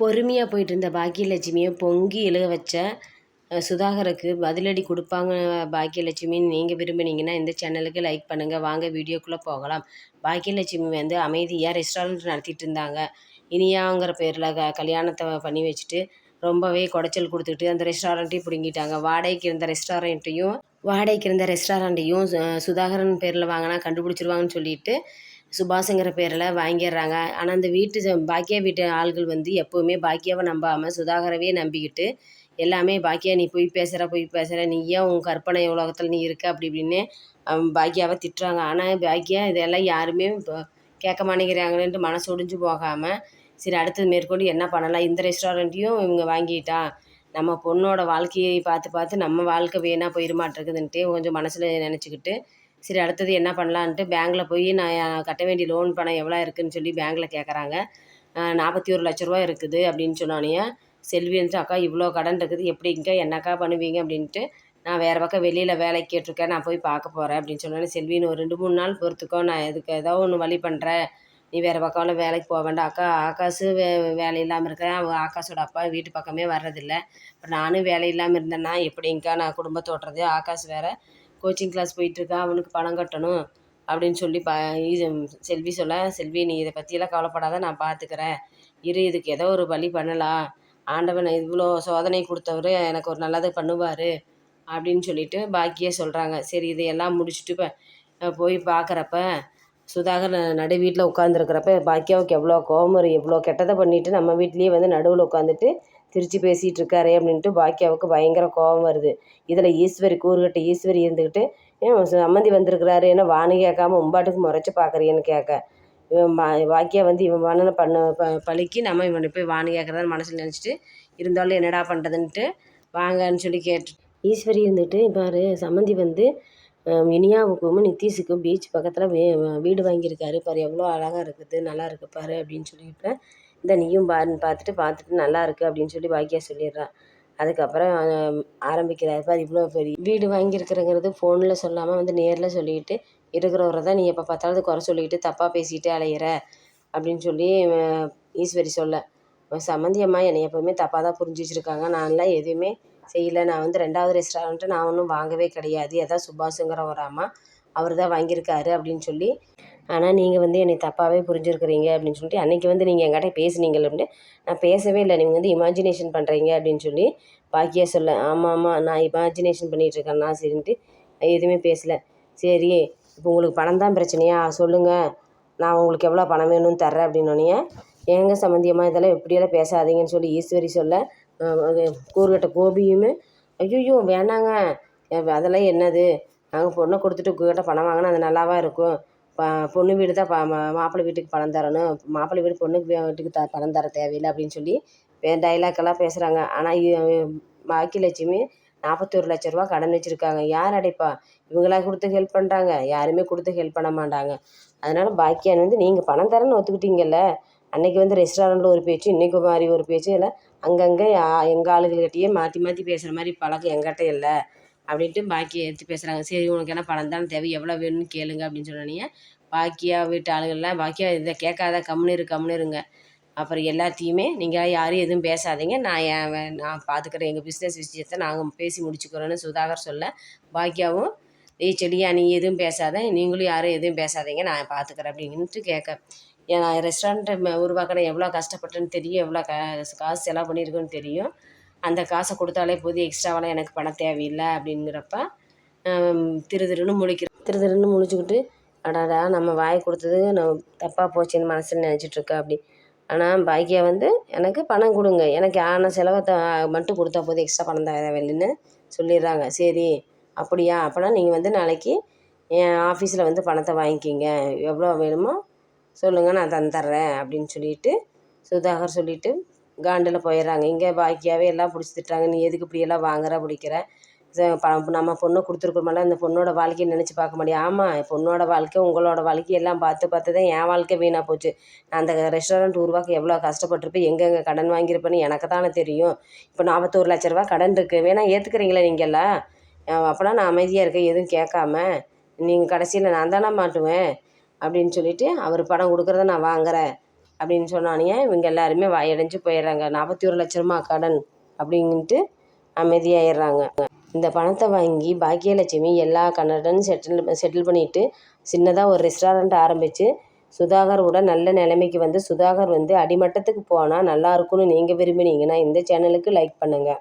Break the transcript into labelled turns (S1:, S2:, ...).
S1: பொறுமையாக போயிட்டு இருந்த பாக்கியலட்சுமியை பொங்கி எழுக வச்ச சுதாகருக்கு பதிலடி கொடுப்பாங்க பாக்கியலட்சுமின்னு நீங்கள் விரும்புனீங்கன்னா இந்த சேனலுக்கு லைக் பண்ணுங்கள் வாங்க வீடியோக்குள்ளே போகலாம். பாக்கியலட்சுமி வந்து அமைதியாக ரெஸ்டாரண்ட் நடத்திட்டு இருந்தாங்க. இனியாங்கிற பேரில் க கல்யாணத்தை பண்ணி வச்சுட்டு ரொம்பவே குடைச்சல் கொடுத்துட்டு அந்த ரெஸ்டாரண்ட்டையும் பிடுங்கிட்டாங்க. வாடகைக்கு இருந்த ரெஸ்டாரண்ட்டையும் வாடகைக்கு இருந்த ரெஸ்டாரண்ட்டையும் சுதாகரன் பேரில் வாங்கினா கண்டுபிடிச்சிருவாங்கன்னு சொல்லிட்டு சுபாஷுங்கிற பேரில் வாங்கிடுறாங்க. ஆனால் அந்த வீட்டு பாக்கியா வீட்டு ஆள்கள் வந்து எப்போவுமே பாக்கியாவை நம்பாமல் சுதாகரவே நம்பிக்கிட்டு எல்லாமே பாக்கியா நீ பொய் பேசுகிற பொய் பேசுகிற நீ ஏன் உன் கற்பனை உலகத்தில் நீ இருக்க? அப்படி இப்படின்னு பாக்கியாவை திட்டுறாங்க. ஆனால் பாக்கியா இதெல்லாம் யாருமே இப்போ கேட்க மாட்டேங்கிறாங்களேன்ட்டு மனசு ஒடிஞ்சு போகாமல் சரி அடுத்தது மேற்கொண்டு என்ன பண்ணலாம்? இந்த ரெஸ்டாரண்ட்டையும் இவங்க வாங்கிட்டா நம்ம பொண்ணோட வாழ்க்கையை பார்த்து பார்த்து நம்ம வாழ்க்கை வீணாக போயிட கொஞ்சம் மனசில் நினச்சிக்கிட்டு சரி அடுத்தது என்ன பண்ணலான்ட்டு பேங்க்கில் போய் நான் கட்ட வேண்டிய லோன் பணம் எவ்வளோ இருக்குதுன்னு சொல்லி பேங்க்கில் கேட்குறாங்க நாற்பத்தி ஒரு லட்ச ரூபா இருக்குது அப்படின்னு சொன்னானே செல்வி வந்துட்டு அக்கா இவ்வளோ கடன் இருக்குது எப்படிங்க என்னக்கா பண்ணுவீங்க? அப்படின்ட்டு நான் வேறு பக்கம் வெளியில் வேலைக்கு கேட்டிருக்கேன் நான் போய் பார்க்க போகிறேன் அப்படின்னு சொன்னோன்னே செல்வின்னு ஒரு ரெண்டு மூணு நாள் பொறுத்துக்கோ நான் இதுக்கு ஏதோ ஒன்று வழி பண்ணுறேன் நீ வேறு பக்கம்லாம் வேலைக்கு போக வேண்டாம். அக்கா ஆகாஷு வே வேலை இல்லாமல் இருக்கிறேன் அவன் ஆகாஷோட அப்பா வீட்டு பக்கமே வர்றதில்ல. இப்போ நானும் வேலை இல்லாமல் இருந்தேன்னா எப்படிங்க்கா நான் குடும்பத்தை ஓட்டுறது ஆகாஷ் வேறு கோச்சிங் கிளாஸ் போயிட்டுருக்கா அவனுக்கு பணம் கட்டணும் அப்படின்னு சொல்லி ப இது செல்வி சொல்ல செல்வி நீ இதை பற்றியெல்லாம் கவலைப்படாத நான் பார்த்துக்கிறேன் இரு இதுக்கு ஏதோ ஒரு வழி பண்ணலாம். ஆண்டவன் இவ்வளோ சோதனை கொடுத்தவர் எனக்கு ஒரு நல்லது பண்ணுவார் அப்படின்னு சொல்லிட்டு பாக்கியே சொல்கிறாங்க சரி இதையெல்லாம் முடிச்சுட்டு இப்போ போய் பார்க்குறப்ப சுதாகர் நடு வீட்டில் உட்காந்துருக்கிறப்ப பாக்கியாவுக்கு எவ்வளோ கோவம் வரும் எவ்வளோ கெட்டதை பண்ணிவிட்டு நம்ம வீட்லேயே வந்து நடுவில் உட்காந்துட்டு திருச்சி பேசிகிட்டு இருக்காரு அப்படின்ட்டு பாக்கியாவுக்கு பயங்கர கோபம் வருது. இதில் ஈஸ்வரி கூறுகட்ட ஈஸ்வரி இருந்துக்கிட்டு ஏன் சம்மந்தி வந்திருக்கிறாரு ஏன்னா வானு கேட்காம உம்பாட்டுக்கு முறைச்சி பார்க்குறியன்னு கேட்க. இவன் பாக்கியா வந்து இவன் மன்னனை பண்ண ப பழிக்கு நம்ம இவனை போய் வானு கேட்குறதான்னு மனசில் நினச்சிட்டு இருந்தாலும் என்னடா பண்ணுறதுன்ட்டு வாங்கன்னு சொல்லி கேட்டு ஈஸ்வரி இருந்துட்டு பாரு சம்மந்தி வந்து இனியாவுக்கும் நித்தீஷுக்கும் பீச் பக்கத்தில் வீடு வாங்கியிருக்காரு. பாரு எவ்வளோ அழகாக இருக்குது நல்லா இருக்குது பாரு அப்படின்னு சொல்லிட்டு இந்த நீயும் பாருன்னு பார்த்துட்டு பார்த்துட்டு நல்லா இருக்குது அப்படின்னு சொல்லி பாக்கியா சொல்லிடுறா. அதுக்கப்புறம் ஆரம்பிக்கிறார். பாரு இவ்வளோ பெரிய வீடு வாங்கியிருக்கிறங்கிறது ஃபோனில் சொல்லாமல் வந்து நேரில் சொல்லிட்டு இருக்கிறவரை தான் நீ எப்போ பார்த்தாலும் குறை சொல்லிக்கிட்டு தப்பாக பேசிக்கிட்டு அலையிற அப்படின்னு சொல்லி ஈஸ்வரி சொல்ல. சம்மந்தி அம்மா என்னை எப்போவுமே தப்பாக தான் புரிஞ்சு வச்சுருக்காங்க. நான்லாம் எதுவுமே செய்யலை. நான் வந்து ரெண்டாவது ரெஸ்டாரண்ட்டு நான் ஒன்றும் வாங்கவே கிடையாது. எதாவது சுபாஷுங்கிற ஒரு அம்மா. அவர் தான் வாங்கியிருக்காரு அப்படின்னு சொல்லி ஆனால் நீங்கள் வந்து என்னை தப்பாகவே புரிஞ்சுருக்கிறீங்க அப்படின்னு சொல்லிட்டு அன்றைக்கி வந்து நீங்கள் என்கிட்ட பேசுனீங்கள் அப்படின்ட்டு நான் பேசவே இல்லை. நீங்கள் வந்து இமேஜினேஷன் பண்ணுறீங்க அப்படின்னு சொல்லி பாக்கியா சொல்ல ஆமாம் ஆமாம் நான் இமேஜினேஷன் பண்ணிகிட்ருக்கேன்னா சரின்ட்டு எதுவுமே பேசலை. சரி இப்போ உங்களுக்கு பணம் தான் பிரச்சனையா? சொல்லுங்கள் நான் உங்களுக்கு எவ்வளோ பணம் வேணும்னு தர்றேன் அப்படின்னோடனே ஏங்க சம்மந்தியமாக இதெல்லாம் எப்படியெல்லாம் பேசாதீங்கன்னு சொல்லி ஈஸ்வரி சொல்ல கூறுகட்ட கோபியுமே ஐயோ வேணாங்க. அதெல்லாம் என்னது? நாங்கள் பொண்ணை கொடுத்துட்டு உங்கள்கிட்ட பணம் வாங்கினா அது நல்லாவா இருக்கும்? பா பொண்ணு வீடு தான் ப மாப்பிள்ளை வீட்டுக்கு பணம் தரணும். மாப்பிள்ளை வீடு பொண்ணுக்கு வீட்டுக்கு த பணம் தர தேவையில்லை அப்படின்னு சொல்லி டைலாக்கெல்லாம் பேசுகிறாங்க ஆனால் பாக்கியலட்சுமி நாற்பத்தொரு லட்ச ரூபா கடன் வச்சுருக்காங்க. யார் அடைப்பா? இவங்களா கொடுத்து ஹெல்ப் பண்ணுறாங்க யாருமே கொடுத்து ஹெல்ப் பண்ண மாட்டாங்க. அதனால் பாக்கியான் வந்து நீங்கள் பணம் தரேன்னு ஒத்துக்கிட்டீங்கல்ல? அன்றைக்கி வந்து ரெஸ்டாரண்ட்டில் ஒரு பேச்சு இன்றைக்கி மாதிரி ஒரு பேச்சு இல்லை. அங்கங்கே எங்கள் ஆளுகள்கிட்டயே மாற்றி மாற்றி பேசுகிற மாதிரி பழக்கம் எங்கிட்ட இல்லை. அப்படின்ட்டு பாக்கியை எடுத்து பேசுகிறாங்க சரி உனக்கு என்ன பணம் தானே தேவை? எவ்வளோ வேணும்னு கேளுங்க அப்படின்னு சொன்னோன்னே பாக்கியா வீட்டு ஆளுகள்லாம் பாக்கியா இதை கேட்காத கம்முன்னு இரு கம்முன்னு இருங்க. அப்புறம் எல்லாத்தையுமே நீங்கள் யாரும் எதுவும் பேசாதீங்க. நான் என் நான் பார்த்துக்கிறேன் எங்கள் பிஸ்னஸ் விஷயத்தை நாங்கள் பேசி முடிச்சுக்கிறோன்னு சுதாகர் சொல்ல பாக்கியாவும் நீ செடியா நீ எதுவும் பேசாத. நீங்களும் யாரும் எதுவும் பேசாதீங்க. நான் பார்த்துக்குறேன் அப்படின்ட்டு கேட்க ஏன் ரெஸ்டாரண்ட்டை உருவாக்கின எவ்வளோ கஷ்டப்பட்டேன்னு தெரியும். எவ்வளோ கா காசு செலவு பண்ணியிருக்கோன்னு தெரியும். அந்த காசை கொடுத்தாலே போதும் எக்ஸ்ட்ராவெல்லாம் எனக்கு பணம் தேவையில்லை அப்படிங்கிறப்ப திரு திருன்னு முழிக்கிற திரு திருன்னு முழிச்சுக்கிட்டு அடாடா நம்ம வாய் கொடுத்தது நம்ம தப்பாக போச்சுன்னு மனசில் நினச்சிட்ருக்கா அப்படி. ஆனால் பாக்கியா வந்து எனக்கு பணம் கொடுங்க. எனக்கு ஆன செலவை த மட்டும் கொடுத்தா போதும் எக்ஸ்ட்ரா பணம் தேவையில்லைன்னு சொல்லிடுறாங்க. சரி அப்படியா? அப்போனா நீங்கள் வந்து நாளைக்கு என் ஆஃபீஸில் வந்து பணத்தை வாங்கிக்கிங்க. எவ்வளோ வேணுமோ சொல்லுங்கள் நான் தந்துடுறேன் அப்படின்னு சொல்லிட்டு சுதாகர் சொல்லிவிட்டு காண்டில் போயிடுறாங்க. இங்கே பாக்கியாகவே எல்லாம் பிடிச்சி திட்டுறாங்க. நீ எதுக்கு இப்படியெல்லாம் வாங்குற பிடிக்கிற? நம்ம பொண்ணை கொடுத்துருக்கோமெல்லாம் அந்த பொண்ணோட வாழ்க்கையை நினச்சி பார்க்க முடியும். ஆமாம் பொண்ணோட வாழ்க்கை உங்களோட வாழ்க்கை எல்லாம் பார்த்து பார்த்து தான் என் வாழ்க்கை வீணாக போச்சு. நான் அந்த ரெஸ்டாரண்ட் உருவாக்க எவ்வளோ கஷ்டப்பட்டிருப்பேன். எங்கெங்கே கடன் வாங்கியிருப்பேன்னு எனக்கு தானே தெரியும். இப்போ நாற்பத்தோரு லட்ச ரூபா கடன் இருக்குது வேணால் ஏற்றுக்கிறீங்களா நீங்கள்லாம் அப்போனா நான் அமைதியாக இருக்கேன். எதுவும் கேட்காம நீங்கள் கடைசியில் நான் தானே மாட்டுவேன் அப்படின்னு சொல்லிவிட்டு அவர் பணம் கொடுக்குறத நான் வாங்குறேன். அப்படின்னு சொன்னானே இவங்க எல்லாருமே வாயடைஞ்சு போயிடுறாங்க. நாற்பத்தி ஒரு லட்ச ரூபா கடன் அப்படின்ட்டு அமைதியாயிடுறாங்க. இந்த பணத்தை வாங்கி பாக்கியலட்சுமி எல்லா கன்னடனும் செட்டில் செட்டில் பண்ணிவிட்டு சின்னதாக ஒரு ரெஸ்டாரண்ட் ஆரம்பித்து சுதாகரோட நல்ல நிலைமைக்கு வந்து சுதாகர் வந்து அடிமட்டத்துக்கு போனால் நல்லா இருக்கும்னு நீங்கள் விரும்பினீங்கன்னா இந்த சேனலுக்கு லைக் பண்ணுங்கள்